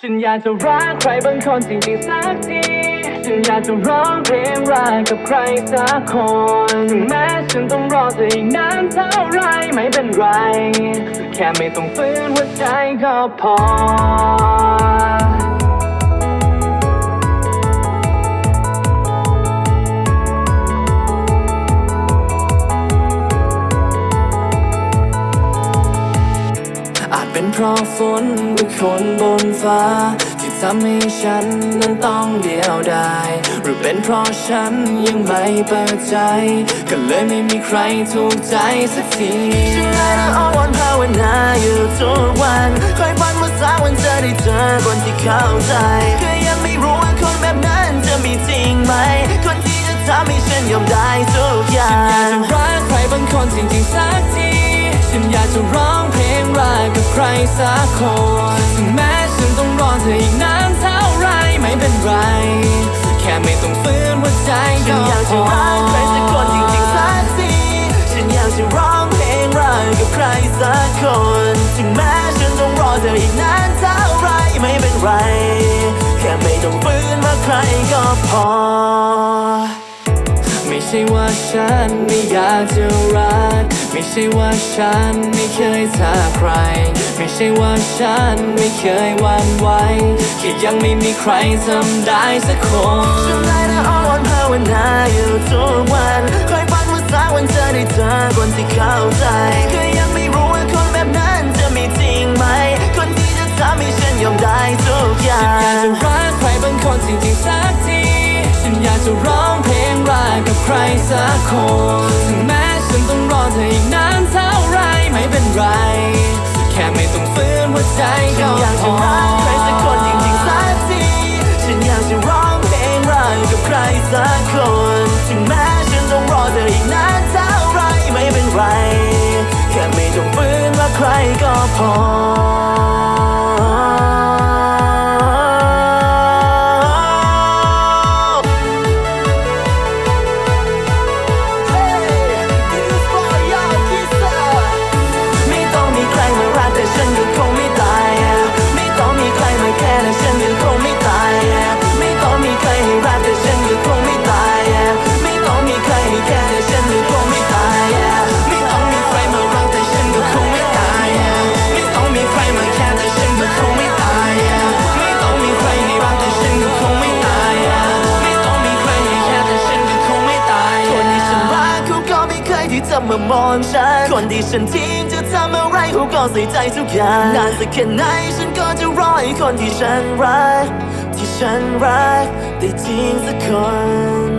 ฉันอยากจะรักใครบางคนจริงๆสักที ฉันอยากจะร้องเพลงรักกับใครสักคนถึงแม้ฉันต้องรอเธออีกนานเท่าไรไม่เป็นไร แค่ไม่ต้องฝืนหัวใจก็พอ เพราะฝนหรือคนบนฟ้า ที่ทำให้ฉันนั้นต้องเดียวดาย หรือเป็นเพราะฉันยังไม่เปิดใจ ก็เลยไม่มีใครถูกใจสักทีฉันเลยนะอ้อนวอนภาวนาอยู่ทุกวันคอยฝันว่าสักวันจะได้เจอคนที่เข้าใจก็ยังไม่รู้ว่าคนแบบนั้นจะมีจริงไหม คนที่จะทำให้ฉันยอมได้ทุกอย่างฉันอยากจะรักใครบางคนจริงๆสัก สักคนถึงแม้ฉันต้องรอเธออีกนานเท่าไรไม่เป็นไร แค่ไม่ต้องฝืนหัวใจก็พอฉันอยากจะรักใครสักคนจริงๆสักทีฉันอยากจะร้องเพลงรักกับใครสักคน ถึงแม้ฉันต้องรอเธออีกนานเท่าไรไม่เป็นไร แค่ไม่ต้องฝืนว่าใครก็พอ ช่ว่าฉันไม่อยากจะรัก ไม่ใช่ว่าฉันไม่เคยทักใคร ไม่ใช่ว่าฉันไม่เคยหวั่นไหวแค่ยังไม่มีใครทำได้สักคนฉันได้แต่อ้อนวอนภาวนาอยู่ทุกวันคอยฝันว่าสักวันจะได้เจอคนที่เข้าใจก็ยังไม่รู้ว่าคนแบบนั้นจะมีจริงไหม คนที่จะทำให้ฉันยอมได้ทุกอย่าง ฉันอยากจะรักใครบางคนจริงๆสักที ฉันอยากจะร้อ สักคนถึงแม้ฉันต้องรอเธออีกนานเท่าไรไม่เป็นไร แค่ไม่ต้องฝืนหัวใจก็พอฉันอยากจะรักใครสักคนจริงๆสักทีฉันอยากจะร้องเพลงรักกับใครสักคน ถึงแม้ฉันต้องรอเธออีกนานเท่าไรไม่เป็นไร แค่ไม่ต้องฝืนว่าใครก็พอ เคยที่จะมามองฉัน คนที่ฉันทิ้งจะทำอะไรเขาก็ใส่ใจทุกอย่างนานสักแค่ไหนฉันก็จะรอให้คนที่ฉันรัก ที่ฉันรักได้ทิ้งสักคน